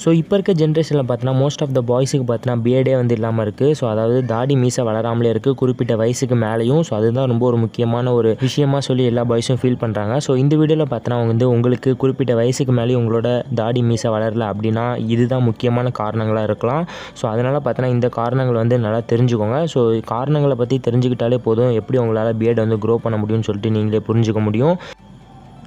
So இப்போ இருக்க ஜென்ரேஷனில் பார்த்தீங்கன்னா மோஸ்ட் ஆஃப் த பாய்ஸுக்கு பார்த்தீங்கன்னா பியர்டே வந்து இல்லாமல் இருக்குது ஸோ அதாவது தாடி மீசை வளராமலே இருக்குது குறிப்பிட்ட வயசுக்கு மேலேயும் ஸோ அதுதான் ரொம்ப ஒரு முக்கியமான ஒரு விஷயமா சொல்லி எல்லா பாய்ஸும் ஃபீல் பண்ணுறாங்க ஸோ இந்த வீடியோவில் பார்த்தோன்னா வந்து உங்களுக்கு குறிப்பிட்ட வயசுக்கு மேலேயும் உங்களோட தாடி மீசை வளரல அப்படின்னா இதுதான் முக்கியமான காரணங்களாக இருக்கலாம். ஸோ அதனால் பார்த்தோன்னா இந்த காரணங்கள் வந்து நல்லா தெரிஞ்சுக்கோங்க. ஸோ காரணங்களை பற்றி தெரிஞ்சுக்கிட்டாலே போதும். எப்படி உங்களால் பியர்டை வந்து க்ரோ பண்ண முடியும்னு சொல்லிட்டு நீங்களே புரிஞ்சுக்க முடியும்.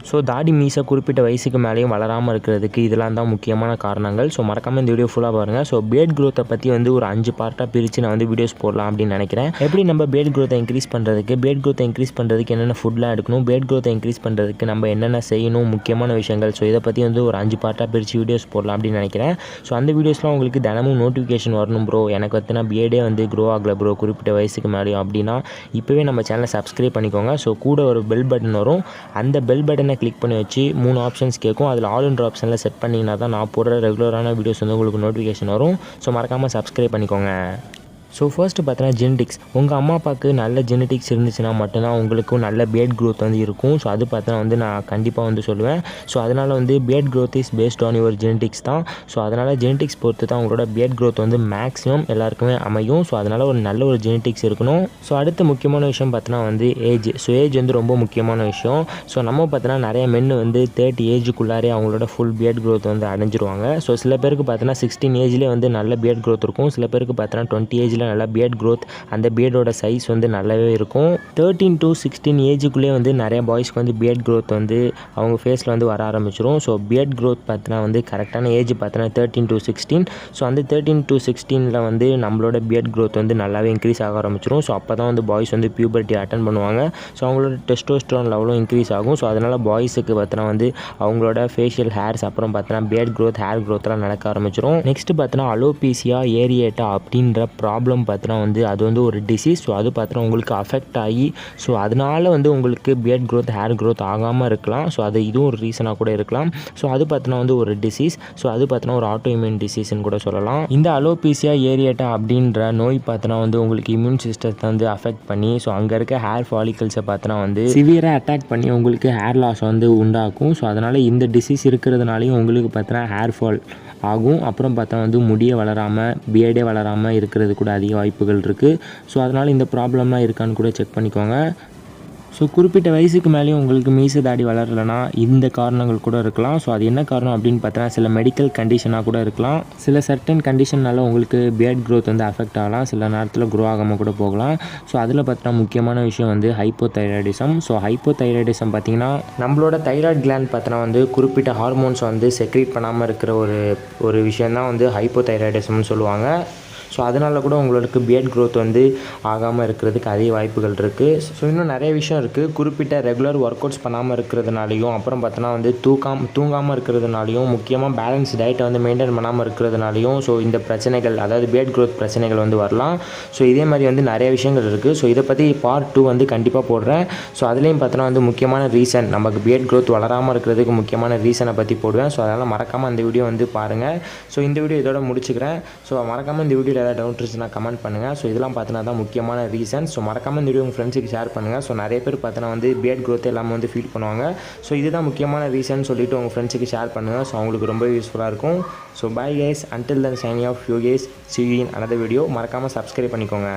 ஸோ தாடி மீசை குறிப்பிட்ட வயசுக்கு மேலேயும் வளராமல் இருக்கிறதுக்கு இதெல்லாம் தான் முக்கியமான காரணங்கள். ஸோ மறக்காமல் இந்த வீடியோ ஃபுல்லாக பாருங்கள் ஸோ பேட் க்ரோத்தை பற்றி வந்து ஒரு அஞ்சு பார்ட்டாக பிரித்து நான் வந்து வீடியோஸ் போடலாம் அப்படின்னு நினைக்கிறேன். எப்படி நம்ம பேட் க்ரோத்தை இன்க்ரீஸ் பண்ணுறதுக்கு பேட் க்ரோத்தை இன்க்ரீஸ் பண்ணுறதுக்கு என்னென்ன ஃபுட்லாம் எடுக்கணும் பேட் க்ரோத்தை இன்க்ரீஸ் பண்ணுறதுக்கு நம்ம என்னென்ன செய்யணும் முக்கியமான விஷயங்கள். ஸோ இதை பற்றி வந்து ஒரு அஞ்சு பார்ட்டாக பிரித்து வீடியோஸ் போடலாம் அப்படின்னு நினைக்கிறேன். ஸோ அந்த வீடியோஸ்லாம் உங்களுக்கு தினமும் நோட்டிஃபிகேஷன் வரணும் ப்ரோ எனக்கு வந்து பேடே வந்து க்ரோ ஆகலை ப்ரோ குறிப்பிட்ட வயசுக்கு மேலேயும் அப்படின்னா இப்போவே நம்ம சேனலை சப்ஸ்கிரைப் பண்ணிக்கோங்க. ஸோ கூட ஒரு பெல் பட்டன் வரும். அந்த பெல் பட்டனை கிளிக் பண்ணி வச்சு மூணு ஆப்ஷன்ஸ் கேட்கும் அதில் ஆல் இன்ட்ரு ஆப்ஷனில் செட் பண்ணிங்கன்னா தான் நான் போடுற ரெகுலரான வீடியோஸ் வந்து உங்களுக்கு நோட்டிஃபிகேஷன் வரும். ஸோ மறக்காமல் சப்ஸ்கிரைப் பண்ணிக்கோங்க. ஸோ ஃபர்ஸ்ட்டு பார்த்தீங்கன்னா ஜெனடிக்ஸ் உங்கள் அம்மா அப்பாவுக்கு நல்ல ஜெனடிக்ஸ் இருந்துச்சுன்னா மட்டும்தான் உங்களுக்கும் நல்ல பேட் க்ரோத் வந்து இருக்கும். ஸோ அது பார்த்தா வந்து நான் கண்டிப்பாக வந்து சொல்லுவேன். ஸோ அதனால் வந்து bad growth is based on your genetics தான். ஸோ அதனால் ஜெனடிக்ஸ் பொறுத்து தான் உங்களோட பேட் க்ரோத் வந்து மேக்ஸிமம் எல்லாருக்குமே அமையும். ஸோ அதனால் ஒரு நல்ல ஒரு ஜெனடிக்ஸ் இருக்கணும். ஸோ அடுத்த முக்கியமான விஷயம் பார்த்தோன்னா வந்து ஏஜ் ஸோ ஏஜ் வந்து ரொம்ப முக்கியமான விஷயம். ஸோ நம்ம பார்த்தோன்னா நிறைய மென் வந்து தேர்ட்டி ஏஜுக்குள்ளாரே அவங்களோட ஃபுல் பேட் க்ரோத் வந்து அடைஞ்சிருவாங்க. ஸோ சில பேருக்கு பார்த்தோன்னா சிக்ஸ்டீன் ஏஜ்லேயே வந்து நல்ல பேட் க்ரோத் இருக்கும். சில பேருக்கு பார்த்தோன்னா டுவெண்ட்டி ஏஜில் நல்லா பியர்ட் க்ரோத் அந்த பியர்டோட சைஸ் வந்து நல்லாவே இருக்கும். தேர்ட்டீன் டு சிக்ஸ்டீன் ஏஜுக்குள்ளேயே வந்து நிறைய பாய்ஸ்க்கு வந்து பியர்ட் க்ரோத் வந்து அவங்க ஃபேஸில் வந்து வர ஆரம்பிச்சிரும். ஸோ பியர்ட் க்ரோத் பார்த்தினா வந்து கரெக்டான ஏஜ் பார்த்தினா தேர்ட்டின் டு சிக்ஸ்டீன் ஸோ அந்த தேர்ட்டின் டு சிக்ஸ்டீனில் வந்து நம்மளோட பியர்ட் க்ரோத் வந்து நல்லாவே இன்க்ரீஸ் ஆக ஆரம்பிச்சிரும். ஸோ அப்போ தான் வந்து பாய்ஸ் வந்து பியூபர்ட்டி அட்டன் பண்ணுவாங்க. ஸோ அவங்களோட டெஸ்டோஸ்ட்ரான் லெவலும் இன்க்ரீஸ் ஆகும். ஸோ அதனால் பாய்ஸுக்கு பார்த்தோன்னா வந்து அவங்களோட ஃபேஷியல் ஹேர்ஸ் அப்புறம் பார்த்தினா பியர்ட் க்ரோத் ஹேர் க்ரோத்லாம் நடக்க ஆரம்பிச்சிரும். நெக்ஸ்ட் பார்த்தினா அலோபீசியா ஏரியேட்டா அப்படின்ற ப்ராப்ளம் பார்த்தோன்னா வந்து அது வந்து ஒரு டிசீஸ் ஸோ அது பார்த்தோன்னா உங்களுக்கு அஃபெக்ட் ஆகி ஸோ அதனால வந்து உங்களுக்கு பியர்ட் க்ரோத் ஹேர் க்ரோத் ஆகாமல் இருக்கலாம். ஸோ அது இதுவும் ஒரு ரீசனாக கூட இருக்கலாம். ஸோ அது பார்த்தோன்னா வந்து ஒரு டிசீஸ் ஸோ அது பார்த்தோன்னா ஒரு ஆட்டோ இம்யூன் டிசீஸ்னு கூட சொல்லலாம். இந்த அலோபீசியா ஏரியேட்டா அப்படின்ற நோய் பார்த்தோன்னா வந்து உங்களுக்கு இம்யூன் சிஸ்டத்தை வந்து அஃபெக்ட் பண்ணி ஸோ அங்கே இருக்க ஹேர் ஃபாலிகல்ஸை பார்த்தோன்னா வந்து சிவியராக அட்டாக் பண்ணி உங்களுக்கு ஹேர் லாஸ் வந்து உண்டாக்கும். ஸோ அதனால் இந்த டிசீஸ் இருக்கிறதுனாலையும் உங்களுக்கு பார்த்தோன்னா ஹேர் ஃபால் ஆகும். அப்புறம் பார்த்தா வந்து முடியே வளராமல் பியர்டே வளராமல் இருக்கிறது கூட அதிக வாய்ப்புகள் இருக்குது ஸோ அதனால் இந்த ப்ராப்ளம்லாம் இருக்கான்னு கூட செக் பண்ணிக்கோங்க. ஸோ குறிப்பிட்ட வயசுக்கு மேலேயும் உங்களுக்கு மீச தாடி வளரலைன்னா இந்த காரணங்கள் கூட இருக்கலாம். ஸோ அது என்ன காரணம் அப்படின்னு பார்த்தா சில மெடிக்கல் கண்டிஷனாக கூட இருக்கலாம். சில சர்டன் கண்டிஷன்னால உங்களுக்கு பியர்ட் க்ரோத் வந்து அஃபெக்ட் ஆகலாம். சில நேரத்தில் க்ரோ ஆகாமல் கூட போகலாம். ஸோ அதில் பார்த்தீங்கன்னா முக்கியமான விஷயம் வந்து ஹைப்போதைராய்டிசம் ஸோ ஹைப்போதைராய்டிசம் பார்த்தீங்கன்னா நம்மளோட தைராய்ட் கிளாண்ட் பார்த்தோன்னா வந்து குறிப்பிட்ட ஹார்மோன்ஸ் வந்து செக்ரீட் பண்ணாமல் இருக்கிற ஒரு ஒரு விஷயந்தான் வந்து ஹைப்போதைராய்டிசம்னு சொல்லுவாங்க. ஸோ அதனால கூட உங்களுக்கு பியர்ட் க்ரோத் வந்து ஆகாமல் இருக்கிறதுக்கு அதிக வாய்ப்புகள் இருக்குது ஸோ இன்னும் நிறைய விஷயம் இருக்குது குறிப்பிட்ட ரெகுலர் ஒர்க் அவுட்ஸ் பண்ணாமல் இருக்கிறதுனாலையும் அப்புறம் பார்த்தோன்னா வந்து தூக்காம தூங்காமல் இருக்கிறதுனாலையும் முக்கியமாக பேலன்ஸ் டயட்டை வந்து மெயின்டைன் பண்ணாமல் இருக்கிறதுனாலையும் ஸோ இந்த பிரச்சனைகள் அதாவது பியர்ட் க்ரோத் பிரச்சனைகள் வந்து வரலாம். ஸோ இதே மாதிரி வந்து நிறைய விஷயங்கள் இருக்குது ஸோ இதை பற்றி பார்ட் டூ வந்து கண்டிப்பாக போடுறேன். ஸோ அதுலேயும் பார்த்தோன்னா வந்து முக்கியமான ரீசன் நமக்கு பியர்ட் க்ரோத் வளராமல் இருக்கிறதுக்கு முக்கியமான ரீசனை பற்றி போடுவேன். ஸோ அதனால் மறக்காமல் அந்த வீடியோ வந்து பாருங்கள் ஸோ இந்த வீடியோ இதோட முடிச்சுக்கிறேன். ஸோ மறக்காமல் இந்த வீடியோவில் ஏதாவது டவுட் இருந்துச்சுன்னா கமெண்ட் பண்ணுங்கள் ஸோ இதெல்லாம் பார்த்தீங்கன்னா தான் முக்கியமான ரீசன் ஸோ மறக்காமல் இந்த வீடியோ உங்கள் ஃப்ரெண்ட்ஸுக்கு ஷேர் பண்ணுங்கள் ஸோ நிறைய பேர் பார்த்தீங்கன்னா வந்து பியர்ட் க்ரோத் எல்லாமே வந்து ஃபீல் பண்ணுவாங்க. ஸோ இதுதான் முக்கியமான ரீசன் சொல்லிவிட்டு உங்கள் ஃப்ரெண்ட்ஸுக்கு ஷேர் பண்ணுங்கள் ஸோ அவங்களுக்கு ரொம்ப யூஸ்ஃபுல்லாக இருக்கும். So bye guys until then signing off you guys see in another video மறக்காமல் சப்ஸ்கிரைப் பண்ணிக்கோங்க.